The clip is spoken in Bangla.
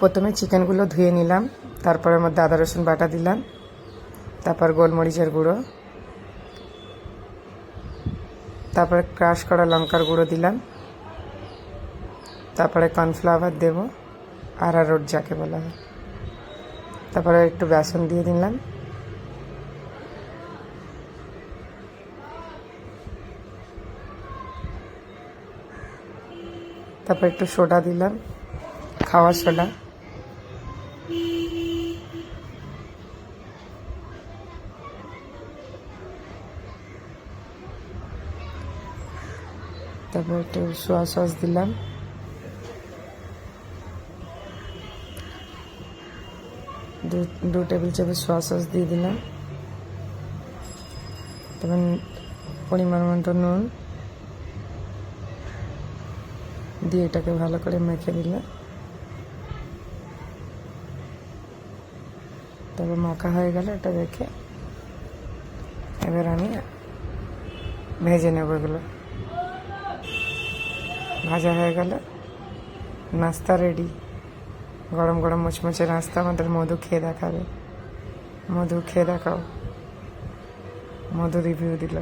প্রথমে চিকেনগুলো ধুয়ে নিলাম তারপরের মধ্যে আদা রসুন বাটা দিলাম, তারপর গোলমরিচের গুঁড়ো, তারপরে ক্রাশ করা লঙ্কার গুঁড়ো দিলাম, তারপরে কর্নফ্লাওয়ার দেব আরারোট যাকে বলা হয়। তারপরে একটু বেসন দিয়ে দিলাম। তারপর একটু সোডা দিলাম খাওয়ার সোডা। তারপর একটু সোয়া সস দিলাম। দু টেবিল চামচ সোয়া সস দিয়ে দিলাম। তারপর পরিমাণ মতো নুন দিয়ে এটাকে ভালো করে মেখে দিলাম তারপর মাখা হয়ে গেলে এটা দেখে এবার আমি ভেজে নেব এগুলো। ভাজা হয়ে গেল। নাস্তা রেডি গরম গরম মুচমুচে নাস্তা, আমাদের মধু খেয়ে দেখাবে। মধু খেয়ে দেখাও। মধু রিভিউ দিল।